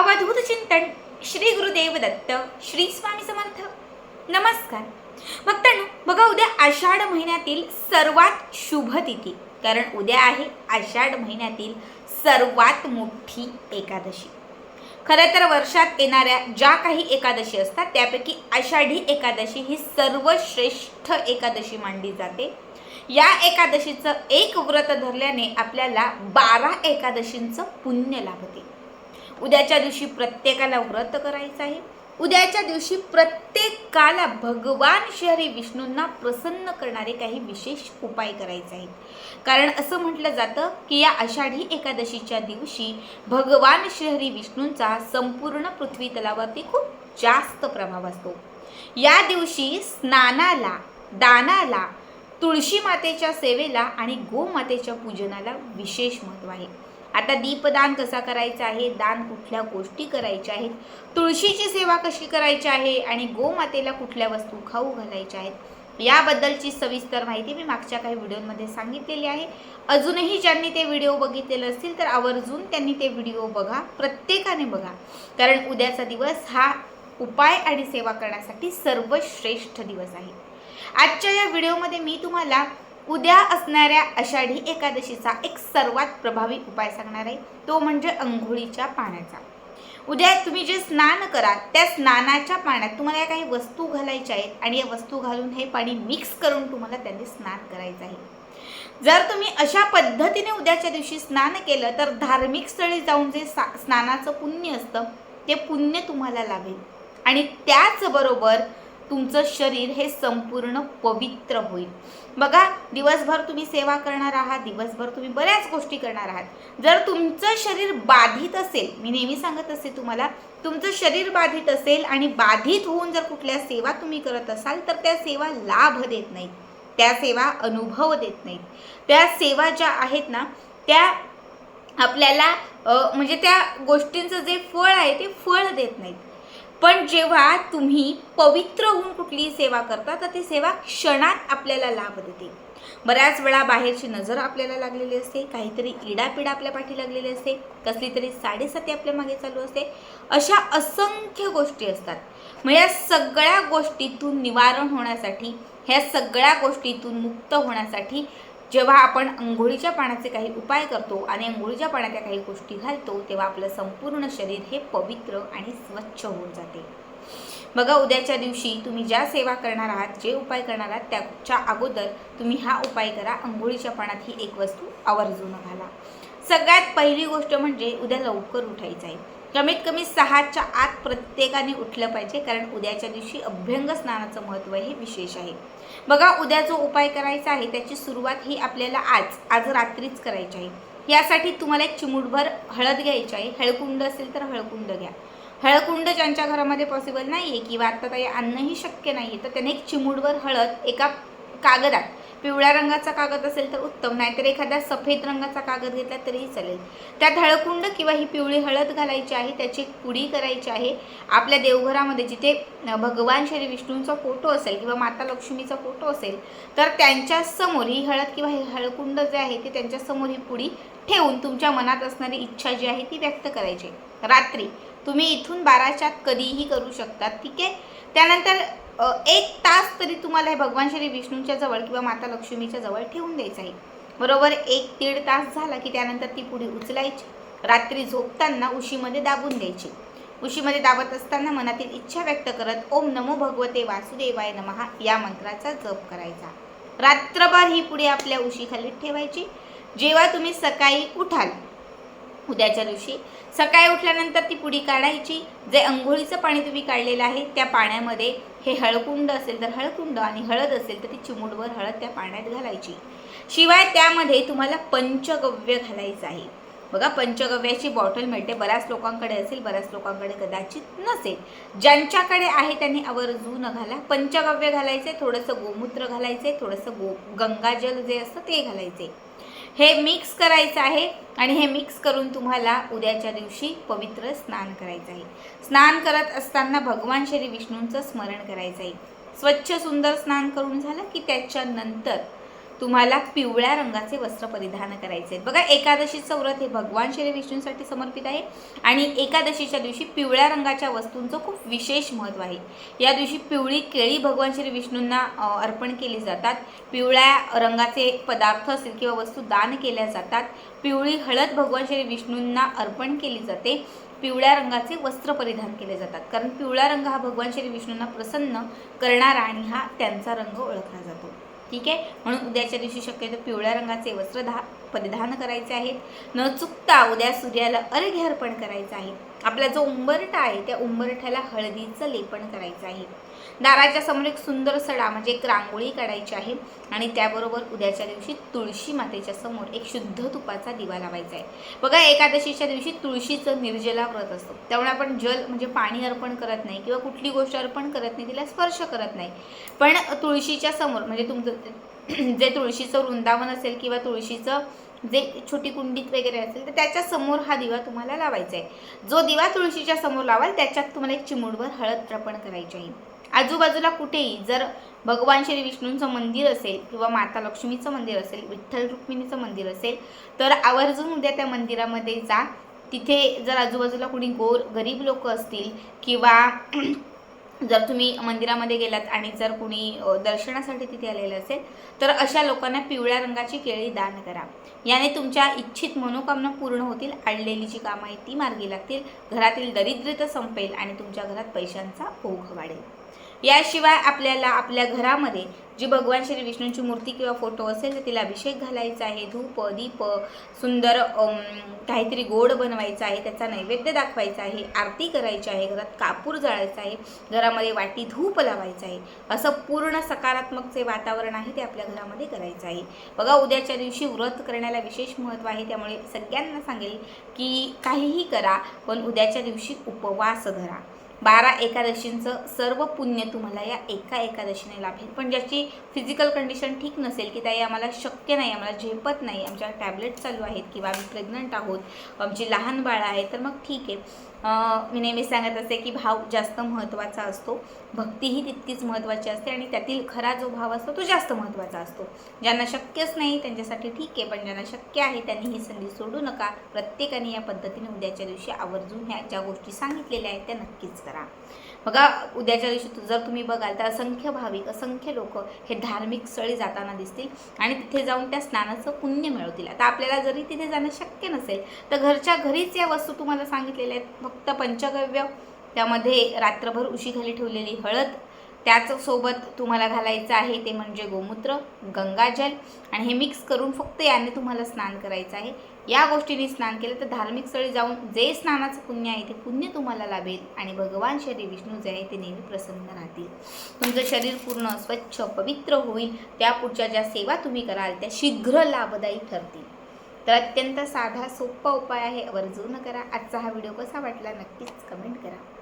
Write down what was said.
अवधूत चिंतन श्री गुरुदेव दत्त श्री स्वामी समर्थ. नमस्कार. भक्तांनो बघा उद्या आषाढ महिन्यातील सर्वात शुभ तिथी. कारण उद्या आहे आषाढ महिन्यातील सर्वात मोठी एकादशी. खरं तर वर्षात येणाऱ्या ज्या काही एकादशी असतात त्यापैकी आषाढी एकादशी ही सर्वश्रेष्ठ एकादशी मानली जाते. या एकादशीचं एक व्रत धरल्याने आपल्याला बारा एकादशींचं पुण्य लाभते. उद्याच्या दिवशी प्रत्येकाला व्रत करायचं आहे. उद्याच्या दिवशी प्रत्येकाला भगवान श्री विष्णूंना प्रसन्न करणारे काही विशेष उपाय करायचे आहेत. कारण असं म्हटलं जातं की या आषाढी एकादशीच्या दिवशी भगवान श्री विष्णूंचा संपूर्ण पृथ्वी तलावरती खूप जास्त प्रभाव असतो. या दिवशी स्नानाला दानाला तुळशी मातेच्या सेवेला आणि गोमातेच्या पूजनाला विशेष महत्त्व आहे. आता दीपदान कसा करायचा आहे? दान कुठल्या गोष्टी करायच्या आहेत? तुळशीची सेवा कशी करायची आहे? आणि गोमातेला कुठल्या वस्तू खाऊ घालायच्या आहेत? याबद्दलची सविस्तर माहिती मी मागच्या काही व्हिडिओमध्ये सांगितलेली आहे. अजूनही ज्यांनी ते व्हिडिओ बघितलेले असतील तर आवर्जून त्यांनी ते व्हिडिओ बघा प्रत्येकाने बघा. कारण उद्याचा दिवस हा उपाय आणि सेवा करण्यासाठी सर्वश्रेष्ठ दिवस आहे. आजच्या या व्हिडिओमध्ये मी तुम्हाला उद्या असणाऱ्या आषाढी एकादशीचा एक सर्वात प्रभावी उपाय सांगणार आहे. तो म्हणजे अंघोळीच्या पाण्याचा. उद्या तुम्ही जे स्नान करा त्या स्नानाच्या पाण्यात तुम्हाला या काही वस्तू घालायच्या आहेत आणि या वस्तू घालून हे पाणी मिक्स करून तुम्हाला त्याने स्नान करायचं आहे. जर तुम्ही अशा पद्धतीने उद्याच्या दिवशी स्नान केलं तर धार्मिक स्थळी जाऊन जे सा स्नानाचं पुण्य असतं ते पुण्य तुम्हाला लाभेल. आणि त्याचबरोबर तुमचं शरीर हे संपूर्ण पवित्र होईल. बघा दिवसभर तुम्ही सेवा करणार आहात दिवसभर तुम्ही बऱ्याच गोष्टी करणार आहात. जर तुमचं शरीर बाधित असेल मी नेहमी सांगत असते तुम्हाला तुमचं शरीर बाधित असेल आणि बाधित होऊन जर कुठल्या सेवा तुम्ही करत असाल तर त्या सेवा लाभ देत नाहीत. त्या सेवा अनुभव देत नाहीत. त्या सेवा ज्या आहेत ना त्या आपल्याला म्हणजे त्या गोष्टींचं जे फळ आहे ते फळ देत नाहीत. पण जेव्हा तुम्ही पवित्र होऊन कुठलीही सेवा करता तर ती सेवा क्षणात आपल्याला लाभ देते. बऱ्याच वेळा बाहेरची नजर आपल्याला लागलेली असते काहीतरी इडापिडा आपल्या पाठी लागलेली असते कसली तरी साडेसाती आपल्या मागे चालू असते. अशा असंख्य गोष्टी असतात. मग या सगळ्या गोष्टीतून निवारण होण्यासाठी ह्या सगळ्या गोष्टीतून मुक्त होण्यासाठी जेव्हा आपण अंघोळीच्या पाण्याचे काही उपाय करतो आणि अंघोळीच्या पाण्यात काही गोष्टी घालतो तेव्हा आपलं संपूर्ण शरीर हे पवित्र आणि स्वच्छ होऊन जाते. बघा उद्याच्या दिवशी तुम्ही ज्या सेवा करणार आहात जे उपाय करणार आहात त्याच्या अगोदर तुम्ही हा उपाय करा. अंघोळीच्या पाण्यात ही एक वस्तू आवर्जून घाला. सगळ्यात पहिली गोष्ट म्हणजे उद्या लवकर उठायचं आहे. कमीत कमी सहाच्या आत प्रत्येकाने उठलं पाहिजे कारण उद्याच्या दिवशी अभ्यंग स्नानाचं महत्त्व हे विशेष आहे. बघा उद्या जो उपाय करायचा आहे त्याची सुरुवात ही आपल्याला आज आज रात्रीच करायची आहे. यासाठी तुम्हाला एक चिमूटभर हळद घ्यायची आहे. हळकुंड असेल तर हळकुंड घ्या. हळकुंड ज्यांच्या घरामध्ये पॉसिबल नाही आहे किंवा आत्ता काही आणणंही शक्य नाही आहे तर त्याने एक चिमूटभर हळद एका कागदात पिवळ्या रंगाचा कागद असेल तर उत्तम नाहीतर एखादा सफेद रंगाचा कागद घेतला तरीही चालेल. त्यात हळकुंड किंवा ही पिवळी हळद घालायची आहे त्याची पुडी करायची आहे. आपल्या देवघरामध्ये जिथे भगवान श्री विष्णूंचा फोटो असेल किंवा माता लक्ष्मीचा फोटो असेल तर त्यांच्यासमोर ही हळद किंवा हे हळकुंड जे आहे ते त्यांच्यासमोर ही पुडी ठेवून तुमच्या मनात असणारी इच्छा जी आहे ती व्यक्त करायची. रात्री तुम्ही इथून बाराच्या कधीही करू शकता ठीक आहे? त्यानंतर एक तास तरी तुम्हाला हे भगवान श्री विष्णूंच्या जवळ किंवा माता लक्ष्मीच्या जवळ ठेवून द्यायचं आहे. बरोबर एक दीड तास झाला की त्यानंतर ती पुढे उचलायची. रात्री झोपताना उशीमध्ये दाबून द्यायची. उशीमध्ये दाबत असताना मनातील इच्छा व्यक्त करत ओम नमो भगवते वासुदेवाय नमहा या मंत्राचा जप करायचा. रात्रभर ही पुढे आपल्या उशीखाली ठेवायची. जेव्हा तुम्ही सकाळी उठाल उद्याच्या दिवशी. सकाळी उठल्यानंतर ती पुडी काढायची. जे अंघोळीचं पाणी तुम्ही काढलेलं आहे त्या पाण्यामध्ये हे हळकुंड असेल तर हळकुंड आणि हळद असेल तर ती चिमूटभर हळद त्या पाण्यात घालायची. शिवाय त्यामध्ये तुम्हाला पंचगव्य घालायचं आहे. बघा पंचगव्याची बॉटल मिळते. बऱ्याच लोकांकडे असेल बऱ्याच लोकांकडे कदाचित नसेल. ज्यांच्याकडे आहे त्यांनी आवर्जून घाला. पंचगव्य घालायचे थोडंसं गोमूत्र घालायचे थोडंसं गो गंगाजल जे असतं ते घालायचे. हे मिक्स करायचं आहे आणि हे मिक्स करून तुम्हाला उद्याच्या दिवशी पवित्र स्नान करायचं आहे. स्नान करत असताना भगवान श्री विष्णूंचं स्मरण करायचं आहे. स्वच्छ सुंदर स्नान करून झालं की त्याच्यानंतर तुम्हाला पिवळ्या रंगाचे वस्त्र परिधान करायचे आहेत. बघा एकादशीचं व्रत हे भगवान श्री विष्णूंसाठी समर्पित आहे आणि एकादशीच्या दिवशी पिवळ्या रंगाच्या वस्तूंचं खूप विशेष महत्त्व आहे. या दिवशी पिवळी केळी भगवान श्री विष्णूंना अर्पण केली जातात. पिवळ्या रंगाचे पदार्थ असतील किंवा वस्तू दान केल्या जातात. पिवळी हळद भगवान श्री विष्णूंना अर्पण केली जाते. पिवळ्या रंगाचे वस्त्र परिधान केले जातात. कारण पिवळा रंग हा भगवान श्री विष्णूंना प्रसन्न करणारा आणि हा त्यांचा रंग ओळखला जातो. ठीक आहे? म्हणून उद्याच्या दिवशी शक्यतो पिवळ्या रंगाचे वस्त्र धा परिधान करायचे आहेत. न चुकता उद्या सूर्याला अर्घ्य अर्पण करायचं आहे. आपला जो उंबरठा आहे त्या उंबरठ्याला हळदीचं लेपन करायचं आहे. दाराच्या समोर एक सुंदर सडा म्हणजे एक रांगोळी काढायची आहे आणि त्याबरोबर उद्याच्या दिवशी तुळशी मातेच्या समोर एक शुद्ध तुपाचा दिवा लावायचा आहे. बघा एकादशीच्या दिवशी तुळशीचं निर्जला व्रत असतो. त्यामुळे आपण जल म्हणजे पाणी अर्पण करत नाही किंवा कुठली गोष्ट अर्पण करत नाही तिला स्पर्श करत नाही. पण तुळशीच्या समोर म्हणजे तुमचं जे तुळशीचं वृंदावन असेल किंवा तुळशीचं जे छोटी कुंडीत वगैरे असेल तर त्याच्यासमोर हा दिवा तुम्हाला लावायचा आहे. जो दिवा तुळशीच्या समोर लावाल त्याच्यात तुम्हाला एक चिमुडभर हळद अर्पण करायची आहे. आजूबाजूला कुठेही जर भगवान श्री विष्णूंचं मंदिर असेल किंवा माता लक्ष्मीचं मंदिर असेल विठ्ठल रुक्मिणीचं मंदिर असेल तर आवर्जून उद्या त्या मंदिरामध्ये जा. तिथे जर आजूबाजूला कुणी गोर गरीब लोक असतील किंवा जर तुम्ही मंदिरामध्ये गेलात आणि जर कुणी दर्शनासाठी तिथे आलेलं असेल तर अशा लोकांना पिवळ्या रंगाची केळी दान करा. याने तुमच्या इच्छित मनोकामना पूर्ण होतील आणलेली जी कामं आहेत ती मार्गी लागतील घरातील दरिद्रता संपेल आणि तुमच्या घरात पैशांचा ओघ वाढेल. याशिवाय आपल्याला आपल्या घरामध्ये जी भगवान श्री विष्णूंची मूर्ती किंवा फोटो असेल तर तिला अभिषेक घालायचा आहे धूप दीप सुंदर काहीतरी गोड बनवायचं आहे त्याचा नैवेद्य दाखवायचा आहे आरती करायची आहे घरात कापूर जाळायचा आहे घरामध्ये वाटी धूप लावायचं आहे असं पूर्ण सकारात्मक जे वातावरण आहे ते आपल्या घरामध्ये करायचं आहे. बघा उद्याच्या दिवशी व्रत करण्याला विशेष महत्त्व आहे त्यामुळे सगळ्यांना सांगेल की काहीही करा पण उद्याच्या दिवशी उपवास धरा. बारा एकादशींचं सर्व पुण्य तुम्हाला या एका एकादशीने लाभेल. पण ज्याची फिजिकल कंडिशन ठीक नसेल की ताई आम्हाला शक्य नाही आम्हाला झेपत नाही आमच्या टॅबलेट चालू आहेत किंवा आम्ही प्रेग्नंट आहोत आमची लहान बाळं आहेत तर मग ठीक आहे. मी नेहमी सांगत असते की भाव जास्त महत्त्वाचा असतो. भक्तीही तितकीच महत्त्वाची असते आणि त्यातील खरा जो भाव असतो तो जास्त महत्त्वाचा असतो. ज्यांना शक्यच नाही त्यांच्यासाठी ठीक आहे पण ज्यांना शक्य आहे त्यांनी ही संधी सोडू नका. प्रत्येकाने या पद्धतीने उद्याच्या दिवशी आवर्जून ह्या ज्या गोष्टी सांगितलेल्या आहेत त्या नक्कीच करा. बघा उद्याच्या दिवशी जर तुम्ही बघाल तर असंख्य भाविक असंख्य लोक हे धार्मिक स्थळी जाताना दिसतील आणि तिथे जाऊन त्या स्नानाचं पुण्य मिळवतील. आता आपल्याला जरी तिथे जाणं शक्य नसेल तर घरच्या घरीच या वस्तू तुम्हाला सांगितलेल्या आहेत. फक्त पंचगव्य त्यामध्ये रात्रभर उशीखाली ठेवलेली हळद त्याच सोबत तुम्हाला घालायचं आहे ते म्हणजे गोमूत्र गंगाजल आणि हे मिक्स करून फक्त याने तुम्हाला स्नान करायचं आहे. या गोष्टीने स्नान केलं तर धार्मिक स्थळी जाऊन जे स्नानाचं पुण्य आहे ते पुण्य तुम्हाला लाभेल आणि भगवान श्री विष्णू जे आहे ते नेहमी प्रसन्न राहतील. तुमचं शरीर पूर्ण स्वच्छ पवित्र होईल. त्या पुढच्या ज्या सेवा तुम्ही कराल त्या शीघ्र लाभदायी ठरतील. तर अत्यंत साधा सोपा उपाय आहे. आवर्जून करा. आजचा हा व्हिडिओ कसा वाटला नक्कीच कमेंट करा.